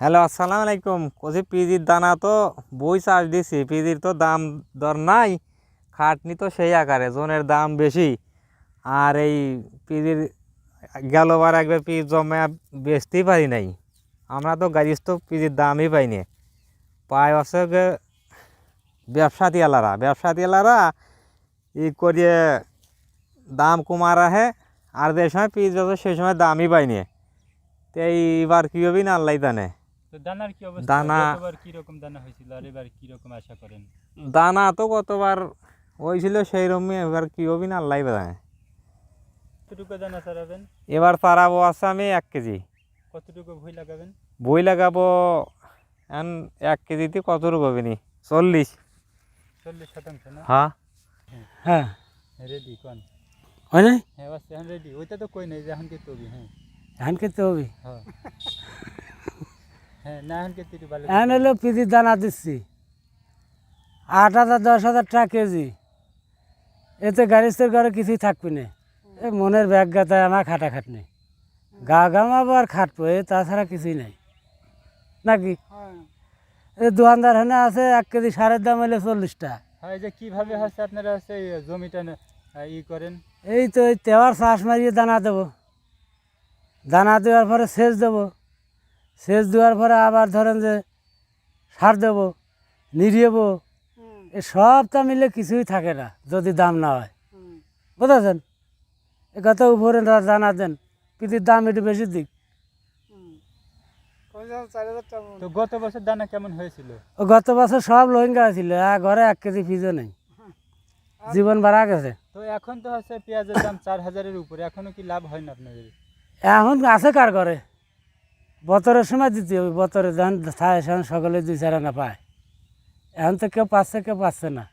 Hello, আসসালামু আলাইকুম। কছি পিজির দানা তো বই চাষ দিছি, পিজির তো দাম দর নাই, খাটনি তো সেই আকারে, জোনের দাম বেশি। আর এই পিজির গেলবার একবার পিজ জমা বেচতেই পারি নাই। আমরা তো গাড়িস তো পিজির দামই পাইনি পাই হচ্ছে গে ব্যবসাতি আলারা ব্যবসাতি আলারা ই করিয়ে দাম কমার আহে আর যে সময় পিজ আছে সেই সময় দামই পাইনি তো এইবার কী হবি না আল্লাহ জানে। তো দানার কি অবস্থা? দানা- গতবার কি রকম দানা হয়েছিল? আর এবার কি রকম আশা করেন? দানা তো কতবার হয়েছিল সেই রকমই এবার কী হবি না আল্লাহ জানে। কতটুকু দানা ছাড়াবেন এবার পারাবো আছে আমি এক কেজি। কতটুকু ভুই লাগাবেন? বই লাগাবো এখন এক কেজিতে কত রকম নি? চল্লিশ। চল্লিশ শতাংশ না? হ্যাঁ। হ্যাঁ। রেডি কোন? হয় নাই? হ্যাঁ বাস এখন রেডি ওইটা তো কই নাই যে এখন কে তবি হ্যাঁ। ধান খেতে হবে? হ্যাঁ। না এখন ভালো এখন হলো পিদির দানা দিচ্ছি। আট হাজার দশ হাজার টাকা কেজি। এতে গাড়িস্তের ঘরে কিছুই থাকবে না। এ মনের ব্যাগ গাতায় আমার খাটা খাটনি গা গামাবো আর খাটবো এ তাছাড়া কিছুই নাই। নাকি? এ দোকানদার হেনে আছে এক কেজি সারের দাম হলে চল্লিশ টাকা হ্যাঁ যে কীভাবে হচ্ছে আপনারা হচ্ছে জমিটা ই করেন? এই তো এই তেওয়ার চাষ মারিয়ে দানা দেবো। দানা দেওয়ার পরে সেচ দেবো। সেচ দেওয়ার পরে আবার ধরেন যে সার দেবো নিড়িয়েবো এ সবটা মিলে কিছুই থাকে না যদি দাম না হয়। বুঝেছেন? এ কত উপরে রা- দানা দেন পিতির দাম একটু বেশি দিক। তো গত বছর দানা কেমন হয়েছিল? ও গত বছর সব লোহিঙ্গা ছিল আর ঘরে এক কেজি ফিজও নেই। জীবন বাড়া গেছে। তো এখন তো হচ্ছে পেঁয়াজের দাম চার হাজারের উপরে এখনও কি লাভ হয় না আপনাদের? এখন আছে কার করে বতরের সময় দিতে হবে, বতরে যখন থাকে সেখানে সকলে দুই চারা না পায়। এখন তো কেউ পাচ্ছে কেউ পাচ্ছে না।